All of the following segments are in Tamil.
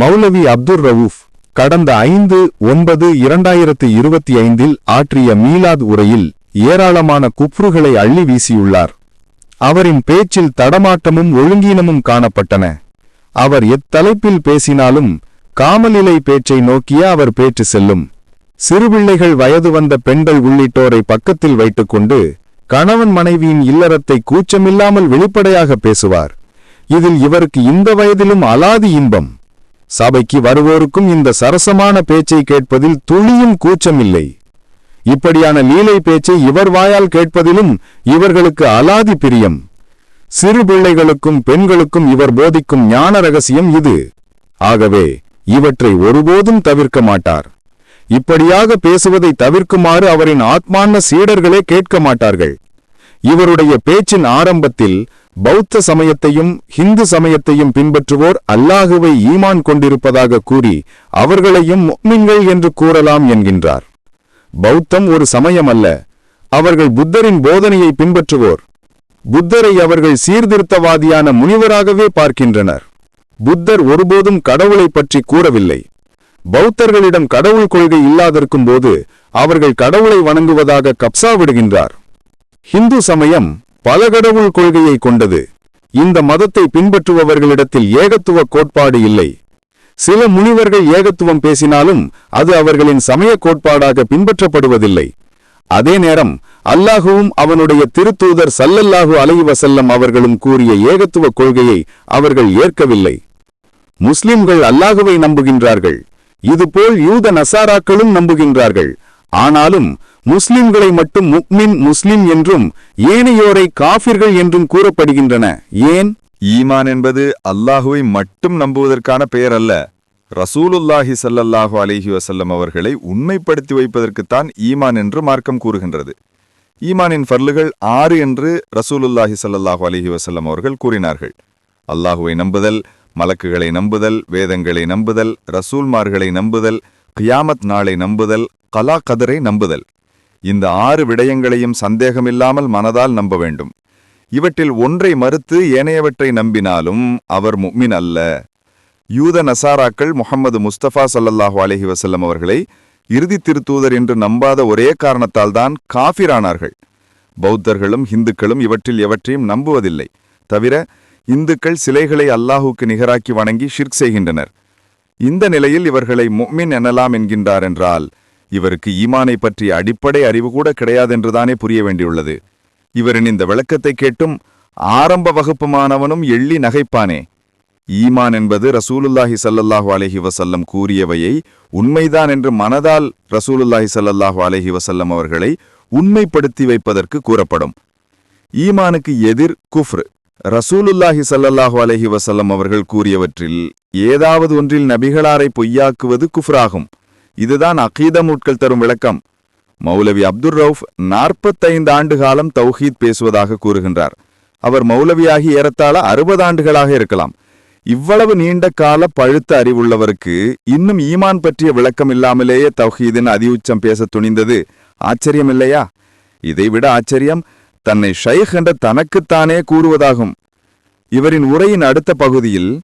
மௌலவி அப்துர் ரவூஃப் கடந்த ஐந்து ஒன்பது இரண்டாயிரத்து இருபத்தி ஐந்தில் ஆற்றிய மீலாத் உரையில் ஏராளமான குப்ருகளை அள்ளி வீசியுள்ளார். அவரின் பேச்சில் தடமாட்டமும் ஒழுங்கீனமும் காணப்பட்டன. அவர் எத்தலைப்பில் பேசினாலும் காமலிலை பேச்சை நோக்கியே அவர் பேச்சு செல்லும். சிறுபிள்ளைகள் வயது வந்த பெண்கள் உள்ளிட்டோரை பக்கத்தில் வைத்துக்கொண்டு கணவன் மனைவியின் இல்லறத்தை கூச்சமில்லாமல் வெளிப்படையாக பேசுவார். இதில் இவருக்கு இந்த வயதிலும் அலாதி இன்பம். சபைக்கு வருவோருக்கும் இந்த சரசமான பேச்சை கேட்பதில் துளியும் கூச்சமில்லை. இப்படியான லீலை பேச்சை இவர் வாயால் கேட்பதிலும் இவர்களுக்கு அலாதி பிரியம். சிறு பிள்ளைகளுக்கும் பெண்களுக்கும் இவர் போதிக்கும் ஞான ரகசியம் இது. ஆகவே இவற்றை ஒருபோதும் தவிர்க்க மாட்டார். இப்படியாக பேசுவதை தவிர்க்குமாறு அவரின் ஆத்மான சீடர்களே கேட்க மாட்டார்கள். இவருடைய பேச்சின் ஆரம்பத்தில் பௌத்த சமயத்தையும் ஹிந்து சமயத்தையும் பின்பற்றுவோர் அல்லாஹுவை ஈமான் கொண்டிருப்பதாக கூறி அவர்களையும் மின்கள் என்று கூறலாம் என்கின்றார். பௌத்தம் ஒரு சமயம் அல்ல அவர்கள் புத்தரின் போதனையை பின்பற்றுவோர். புத்தரை அவர்கள் சீர்திருத்தவாதியான முனிவராகவே பார்க்கின்றனர். புத்தர் ஒருபோதும் கடவுளை பற்றி கூறவில்லை. பௌத்தர்களிடம் கடவுள் கொள்கை இல்லாதிருக்கும் போது அவர்கள் கடவுளை வணங்குவதாக கப்சா விடுகின்றார். ஹிந்து சமயம் பல கடவுள் கொள்கையை கொண்டது. இந்த மதத்தை பின்பற்றுபவர்களிடத்தில் ஏகத்துவ கோட்பாடு இல்லை. சில முனிவர்கள் ஏகத்துவம் பேசினாலும் அது அவர்களின் சமய கோட்பாடாக பின்பற்றப்படுவதில்லை. அதே நேரம் அல்லாஹுவும் அவனுடைய திருத்தூதர் சல்லல்லாஹு அலைஹி வஸல்லம் அவர்களும் கூறிய ஏகத்துவ கொள்கையை அவர்கள் ஏற்கவில்லை. முஸ்லிம்கள் அல்லாஹுவை நம்புகின்றார்கள். இதுபோல் யூத நசாராக்களும் நம்புகின்றார்கள். ஆனாலும் முஸ்லிம்களை மட்டும் முக்மின் முஸ்லிம் என்றும் ஏனையோரை காஃபிர்கள் என்றும் கூறப்படுகின்றன. ஏன்? ஈமான் என்பது அல்லாஹுவை மட்டும் நம்புவதற்கான பெயர் அல்ல ரசூலுல்லாஹி சல்லல்லாஹு அலைஹி வசல்லம் அவர்களை உண்மைப்படுத்தி வைப்பதற்குத்தான் ஈமான் என்று மார்க்கம் கூறுகின்றது. ஈமானின் ஃபர்லுகள் ஆறு என்று ரசூலுல்லாஹி சல்லல்லாஹு அலைஹி வசல்லம் அவர்கள் கூறினார்கள். அல்லாஹுவை நம்புதல் மலக்குகளை நம்புதல் வேதங்களை நம்புதல் ரசூல்மார்களை நம்புதல் கியாமத் நாளை நம்புதல் கலா கதரை நம்புதல். இந்த ஆறு விடயங்களையும் சந்தேகமில்லாமல் மனதால் நம்ப வேண்டும். இவற்றில் ஒன்றை மறுத்து ஏனையவற்றை நம்பினாலும் அவர் முக்மின் அல்ல. யூத நசாராக்கள் முகமது முஸ்தபா சல்லல்லாஹு அலஹி வசல்லம் அவர்களை இறுதி திருத்தூதர் என்று நம்பாத ஒரே காரணத்தால் தான் காஃபிரானார்கள். பௌத்தர்களும் இந்துக்களும் இவற்றில் எவற்றையும் நம்புவதில்லை. தவிர இந்துக்கள் சிலைகளை அல்லாஹுக்கு நிகராக்கி வணங்கி ஷிர்க் செய்கின்றனர். இந்த நிலையில் இவர்களை முக்மின் எனலாம் என்கின்றார் என்றால் இவருக்கு ஈமானை பற்றிய அடிப்படை அறிவு கூட கிடையாதென்றுதானே புரிய வேண்டியுள்ளது. இவரின் இந்த விளக்கத்தை கேட்டும் ஆரம்ப வகுப்பு மாணவனும் எள்ளி நகைப்பானே. ஈமான் என்பது ரசூலுல்லாஹி சல்லல்லாஹு அலஹி வசல்லம் கூறியவையை உண்மைதான் என்று மனதால் ரசூலுல்லாஹி சல்லல்லாஹு அலஹி வசல்லம் அவர்களை உண்மைப்படுத்தி வைப்பதற்கு கூறப்படும். ஈமானுக்கு எதிர் குஃப்ர். ரசூலுல்லாஹி சல்லல்லாஹு அலஹி வசல்லம் அவர்கள் கூறியவற்றில் ஏதாவது ஒன்றில் நபிகளாரை பொய்யாக்குவது குஃப்ராகும். இதுதான் அகீதமுட்கள் தரும் விளக்கம். மௌலவி அப்துர் ரவுஃப் நாற்பத்தைந்து ஆண்டு காலம் தௌஹீத் பேசுவதாக கூறுகின்றார். அவர் மௌலவியாகி ஏறத்தாழ அறுபது ஆண்டுகளாக இருக்கலாம். இவ்வளவு நீண்ட கால பழுத்த அறிவுள்ளவருக்கு இன்னும் ஈமான் பற்றிய விளக்கம் இல்லாமலேயே தௌஹீதின் அதிஉச்சம் பேச துணிந்தது ஆச்சரியமில்லையா? இதைவிட ஆச்சரியம் தன்னை ஷைஹ் என்ற தனக்குத்தானே கூறுவதாகும். இவரின் உரையின் அடுத்த பகுதியில்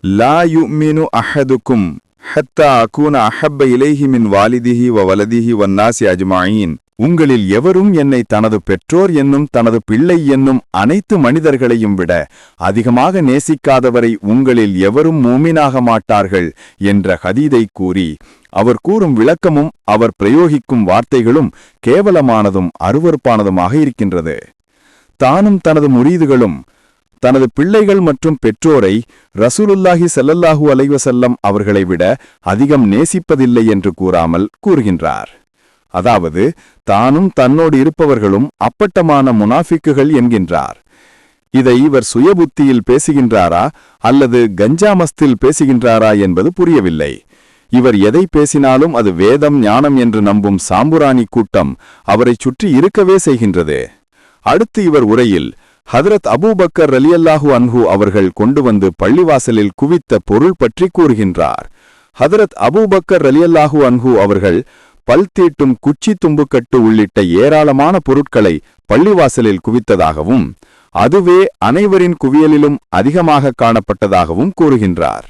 லா யுமினு அஹதுக்கும் ஹத்தா அகூன அஹப்ப இலைஹி மின் வாலிதிஹி வ வலதிஹி வன்னாசி அஜ்மாயின். உங்களில் எவரும் என்னை தனது பெற்றோர் என்னும் தனது பிள்ளை என்னும் அனைத்து மனிதர்களையும் விட அதிகமாக நேசிக்காதவரை உங்களில் எவரும் மூமினாக மாட்டார்கள் என்ற ஹதீதை கூறி அவர் கூறும் விளக்கமும் அவர் பிரயோகிக்கும் வார்த்தைகளும் கேவலமானதும் அருவருப்பானதுமாக இருக்கின்றது. தானும் தனது முரீதுகளும் தனது பிள்ளைகள் மற்றும் பெற்றோரை ரசூலுல்லாஹி செல்லல்லாஹு அலைவசல்லம் அவர்களை விட அதிகம் நேசிப்பதில்லை என்று கூறாமல் கூறுகின்றார். அதாவது தானும் தன்னோடு இருப்பவர்களும் அப்பட்டமான முனாஃபிக்குகள் என்கின்றார். இதை இவர் சுயபுத்தியில் பேசுகின்றாரா அல்லது கஞ்சாமஸ்தில் பேசுகின்றாரா என்பது புரியவில்லை. இவர் எதை பேசினாலும் அது வேதம் ஞானம் என்று நம்பும் சாம்புராணி கூட்டம் அவரைச் சுற்றி இருக்கவே செய்கின்றது. அடுத்து இவர் உரையில் ஹதரத் அபூபக்கர் ரலியல்லாஹு அன்ஹு அவர்கள் கொண்டு வந்து பள்ளிவாசலில் குவித்த பொருள் பற்றி கூறுகின்றார். ஹதரத் அபூபக்கர் ரலியல்லாஹு அன்ஹு அவர்கள் பல் தீட்டும் குச்சி தும்புக்கட்டு உள்ளிட்ட ஏராளமான பொருட்களை பள்ளிவாசலில் குவித்ததாகவும் அதுவே அனைவரின் குவியலிலும் அதிகமாக காணப்பட்டதாகவும் கூறுகின்றார்.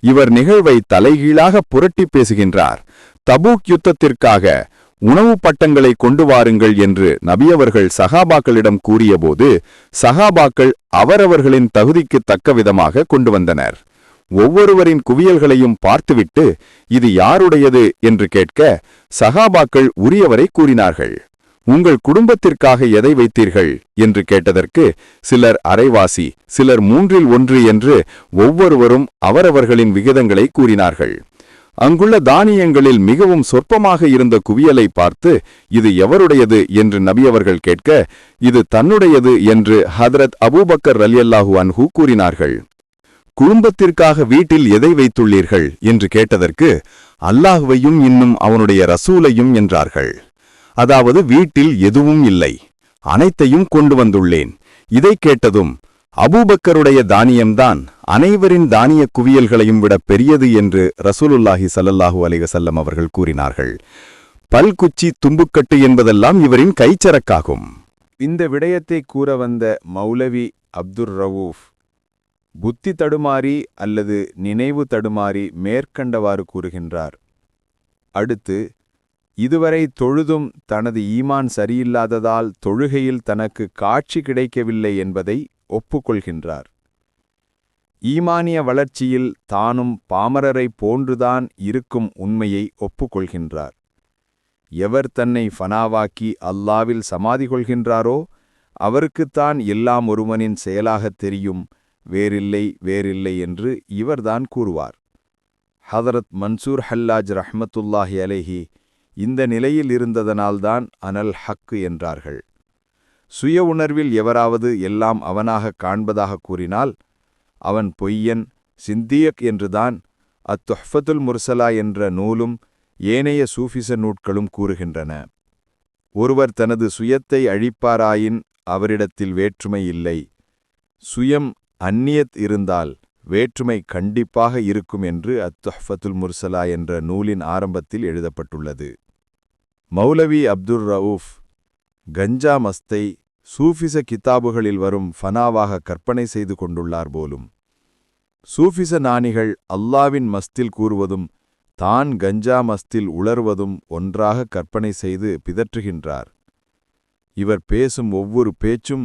இவர் நிகழ்வை தலைகீழாக புரட்டிப் பேசுகின்றார். தபூக் யுத்தத்திற்காக உணவு பட்டங்களை கொண்டு வாருங்கள் என்று நபியவர்கள் சகாபாக்களிடம் கூறியபோது சகாபாக்கள் அவரவர்களின் தகுதிக்கு தக்க விதமாக கொண்டு வந்தனர். ஒவ்வொருவரின் குவியல்களையும் பார்த்துவிட்டு இது யாருடையது என்று கேட்க சகாபாக்கள் உரியவரை கூறினார்கள். உங்கள் குடும்பத்திற்காக எதை வைத்தீர்கள்? என்று கேட்டதற்கு சிலர் அரைவாசி சிலர் மூன்றில் ஒன்று என்று ஒவ்வொருவரும் அவரவர்களின் விகிதங்களை கூறினார்கள். அங்குள்ள தானியங்களில் மிகவும் சொற்பமாக இருந்த குவியலை பார்த்து இது எவருடையது? என்று நபியவர்கள் கேட்க இது தன்னுடையது என்று ஹதரத் அபூபக்கர் ரலியல்லாஹு அன்ஹூ கூறினார்கள். குடும்பத்திற்காக வீட்டில் எதை வைத்துள்ளீர்கள்? என்று கேட்டதற்கு அல்லாஹுவையும் இன்னும் அவனுடைய ரசூலையும் என்றார்கள். அதாவது வீட்டில் எதுவும் இல்லை. அனைத்தையும் கொண்டு வந்துள்ளேன். இதை கேட்டதும் அபூபக்கருடைய தானியம்தான். அனைவரின் தானிய குவியல்களையும் விட பெரியது என்று ரசூலுல்லாஹி சல்லல்லாஹு அலைஹி அவர்கள் கூறினார்கள். பல்குச்சி தும்புக்கட்டு என்பதெல்லாம் இவரின் கைச்சரக்காகும். இந்த விடயத்தை கூற வந்த மௌலவி அப்துர் ரவூஃப் புத்தி தடுமாறி அல்லது நினைவு தடுமாறி மேற்கண்டவாறு கூறுகின்றார். அடுத்து இதுவரை தொழுதும் தனது ஈமான் சரியில்லாததால் தொழுகையில் தனக்கு காட்சி கிடைக்கவில்லை என்பதை ஒப்புக்கொள்கின்றார். ஈமானிய வளர்ச்சியில் தானும் பாமரரைப் போன்றுதான் இருக்கும் உண்மையை ஒப்புக்கொள்கின்றார். எவர் தன்னை ஃபனாவாக்கி அல்லாவில் சமாதி கொள்கின்றாரோ அவருக்குத்தான் எல்லாம் ஒருவனின் செயலாகத் தெரியும் வேறில்லை வேறில்லை என்று இவர்தான் கூறுவார். ஹதரத் மன்சூர் ஹல்லாஜ் ரஹ்மத்துல்லாஹி அலேஹி இந்த நிலையில் இருந்ததனால்தான் அனல் ஹக்கு என்றார்கள். சுய உணர்வில் எவராவது எல்லாம் அவனாக காண்பதாக கூறினால் அவன் பொய்யன் சிந்தியக் என்றுதான் அத்துஹ்ஃபத்துல் முர்சலா என்ற நூலும் ஏனைய சூஃபிச நூட்களும் கூறுகின்றன. ஒருவர் தனது சுயத்தை அழிப்பாராயின் அவரிடத்தில் வேற்றுமை இல்லை. சுயம் அந்நியத் இருந்தால் வேற்றுமை கண்டிப்பாக இருக்கும் என்று அத்துஹ்ஃபத்துல் முர்சலா என்ற நூலின் ஆரம்பத்தில் எழுதப்பட்டுள்ளது. மௌலவி அப்துர் ரவுஃப் கஞ்சா மஸ்தை சூஃபிச கித்தாபுகளில் வரும் ஃபனாவாக கற்பனை செய்து கொண்டுள்ளார் போலும். சூஃபிச நாணிகள் அல்லாவின் மஸ்தில் கூறுவதும் தான் கஞ்சா மஸ்தில் உளறுவதும் ஒன்றாக கற்பனை செய்து பிதற்றுகின்றார். இவர் பேசும் ஒவ்வொரு பேச்சும்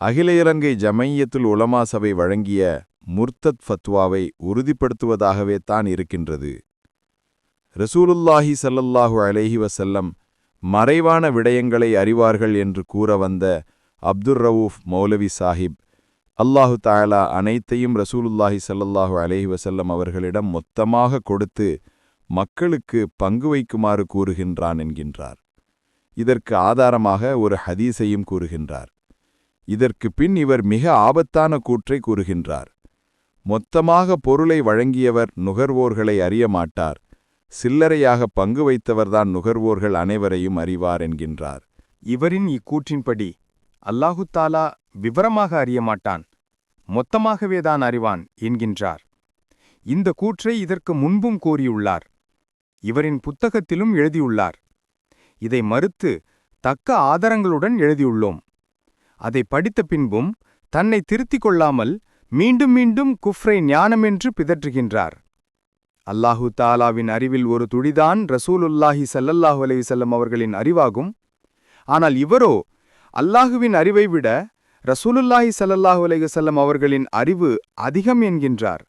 அகில இலங்கை ஜமையத்துல் உலமா சபை வழங்கிய முர்த்தத் ஃபத்வாவை உறுதிப்படுத்துவதாகவே தான் இருக்கின்றது. ரசூலுல்லாஹி சல்லல்லாஹு அலேஹி வசல்லம் மறைவான விடயங்களை அறிவார்கள் என்று கூற வந்த அப்துர் ரவூஃப் மௌலவி சாஹிப் அல்லாஹு தாலா அனைத்தையும் ரசூலுல்லாஹி ஸல்லல்லாஹு அலைஹி வசல்லம் அவர்களிடம் மொத்தமாக கொடுத்து மக்களுக்கு பங்கு வைக்குமாறு கூறுகின்றான் என்கின்றார். இதற்கு ஆதாரமாக ஒரு ஹதீஸையும் கூறுகின்றார். இதற்கு பின் இவர் மிக ஆபத்தான கூற்றை கூறுகின்றார். மொத்தமாக பொருளை வழங்கியவர் நுகர்வோர்களை அறிய மாட்டார். சில்லறையாக பங்கு வைத்தவர்தான் நுகர்வோர்கள் அனைவரையும் அறிவார் என்கின்றார். இவரின் இக்கூற்றின்படி அல்லாஹு தாலா விவரமாக அறியமாட்டான் மொத்தமாகவேதான் அறிவான் என்கின்றார். இந்த கூற்றை இதற்கு முன்பும் கூறியுள்ளார். இவரின் புத்தகத்திலும் எழுதியுள்ளார். இதை மறுத்து தக்க ஆதாரங்களுடன் எழுதியுள்ளோம். அதை படித்த பின்பும் தன்னை திருத்திக் கொள்ளாமல் மீண்டும் மீண்டும் குஃப்ரை ஞானமென்று பிதற்றுகின்றார். அல்லாஹு தாலாவின் அறிவில் ஒரு துடிதான் ரசூலுல்லாஹி சல்லல்லாஹு அலைஹி வஸல்லம் அவர்களின் அறிவாகும். ஆனால் இவரோ அல்லாஹுவின் அறிவை விட ரசூலுல்லாஹி சல்லல்லாஹு அலைஹி வஸல்லம் அவர்களின் அறிவு அதிகம் என்கின்றார்.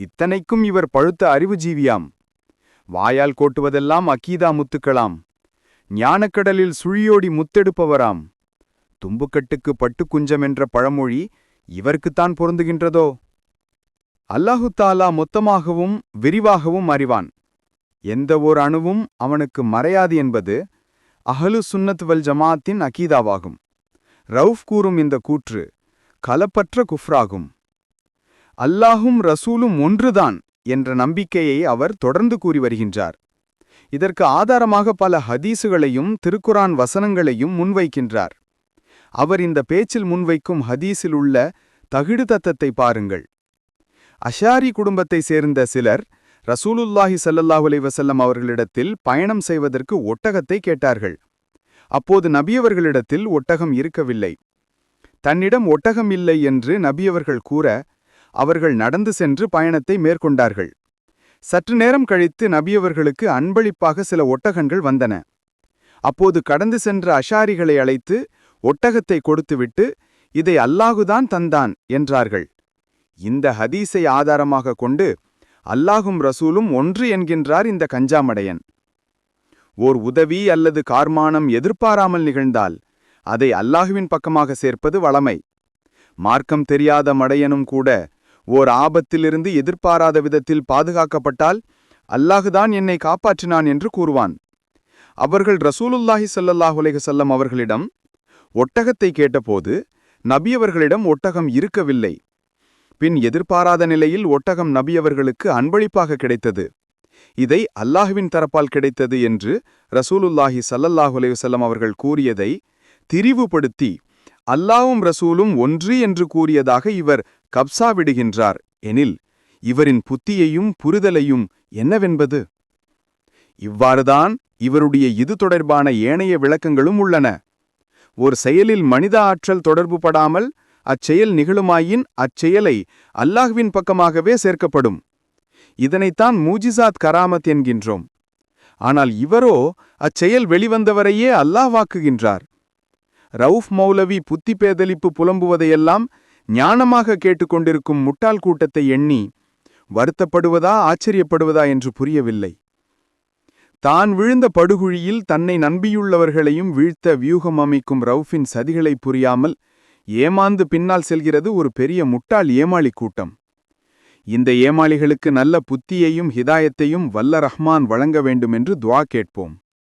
இத்தனைக்கும் இவர் பழுத்த அறிவு ஜீவியாம் வாயால் கோட்டுவதெல்லாம் அக்கீதா முத்துக்களாம். ஞானக்கடலில் சுழியோடி முத்தெடுப்பவராம். தும்புக்கட்டுக்கு பட்டு குஞ்சம் என்ற பழமொழி இவருக்குத்தான் பொருந்துகின்றதோ? அல்லாஹு தாலா மொத்தமாகவும் விரிவாகவும் அறிவான். எந்த ஓர் அணுவும் அவனுக்கு மறையாது என்பது அஹலு சுன்னத் வல் ஜமாத்தின் அகீதாவாகும். ரவுஃப் கூறும் இந்த கூற்று கலப்பற்ற குஃப்ராகும். அல்லாஹும் ரசூலும் ஒன்றுதான் என்ற நம்பிக்கையை அவர் தொடர்ந்து கூறி வருகின்றார். இதற்கு ஆதாரமாக பல ஹதீசுகளையும் திருக்குரான் வசனங்களையும் முன்வைக்கின்றார். அவர் இந்த பேச்சில் முன்வைக்கும் ஹதீஸில் உள்ள தகிடு தத்தத்தை பாருங்கள். அஷாரி குடும்பத்தை சேர்ந்த சிலர் ரசூலுல்லாஹி சல்லல்லாஹு அலைஹி அவர்களிடத்தில் பயணம் செய்வதற்கு ஒட்டகத்தை கேட்டார்கள். அப்போது நபியவர்களிடத்தில் ஒட்டகம் இருக்கவில்லை. தன்னிடம் ஒட்டகம் இல்லை என்று நபியவர்கள் கூற அவர்கள் நடந்து சென்று பயணத்தை மேற்கொண்டார்கள். சற்று நேரம் கழித்து நபியவர்களுக்கு அன்பளிப்பாக சில ஒட்டகங்கள் வந்தன. அப்போது கடந்து சென்ற அஷாரிகளை அழைத்து ஒட்டகத்தை கொடுத்துவிட்டு இதை அல்லாஹுதான் தந்தான் என்றார்கள். இந்த ஹதீஸை ஆதாரமாக கொண்டு அல்லாஹும் ரசூலும் ஒன்று என்கின்றார் இந்த கஞ்சாமடையன். ஓர் உதவி அல்லது கார்மானம் எதிர்பாராமல் நிகழ்ந்தால் அதை அல்லாஹுவின் பக்கமாக சேர்ப்பது வளமை. மார்க்கம் தெரியாத மடையனும் கூட ஓர் ஆபத்திலிருந்து எதிர்பாராத விதத்தில் பாதுகாக்கப்பட்டால் அல்லாஹுதான் என்னை காப்பாற்றினான் என்று கூறுவான். அவர்கள் ரசூலுல்லாஹி ஸல்லல்லாஹு செல்லம் அவர்களிடம் ஒட்டகத்தை கேட்டபோது நபியவர்களிடம் ஒட்டகம் இருக்கவில்லை. பின் எதிர்பாராத நிலையில் ஒட்டகம் நபியவர்களுக்கு அன்பளிப்பாக கிடைத்தது. இதை அல்லாஹுவின் தரப்பால் கிடைத்தது என்று ரசூலுல்லாஹி சல்லல்லாஹு அலைஹி அவர்கள் கூறியதை திரிவுபடுத்தி அல்லாவும் ரசூலும் ஒன்று என்று கூறியதாக இவர் கப்சா விடுகின்றார். எனில் இவரின் புத்தியையும் புரிதலையும் என்னவென்பது? இவ்வாறுதான் இவருடைய இது தொடர்பான ஏனைய விளக்கங்களும் உள்ளன. ஒரு செயலில் மனித ஆற்றல் தொடர்புபடாமல் அச்செயல் நிகழுமாயின் அச்செயலை அல்லாஹ்வின் பக்கமாகவே சேர்க்கப்படும். இதனைத்தான் மூஜிசாத் கராமத் என்கின்றோம். ஆனால் இவரோ அச்செயல் வெளிவந்தவரையே அல்லாஹ் வாக்குகின்றார் ரவுஃப் மௌலவி புத்தி பேதலிப்பு புலம்புவதையெல்லாம் ஞானமாக கேட்டுக்கொண்டிருக்கும் முட்டாள் கூட்டத்தை எண்ணி வருத்தப்படுவதா ஆச்சரியப்படுவதா என்று புரியவில்லை. தான் விழுந்த படுகுழியில் தன்னை நம்பியுள்ளவர்களையும் வீழ்த்த வியூகம் அமைக்கும் ரவுஃபின் சதிகளை புரியாமல் ஏமாந்து பின்னால் செல்கிறது ஒரு பெரிய முட்டாள் ஏமாளி கூட்டம். இந்த ஏமாளிகளுக்கு நல்ல புத்தியையும் ஹிதாயத்தையும் வல்ல ரஹ்மான் வழங்க வேண்டுமென்று துவா கேட்போம்.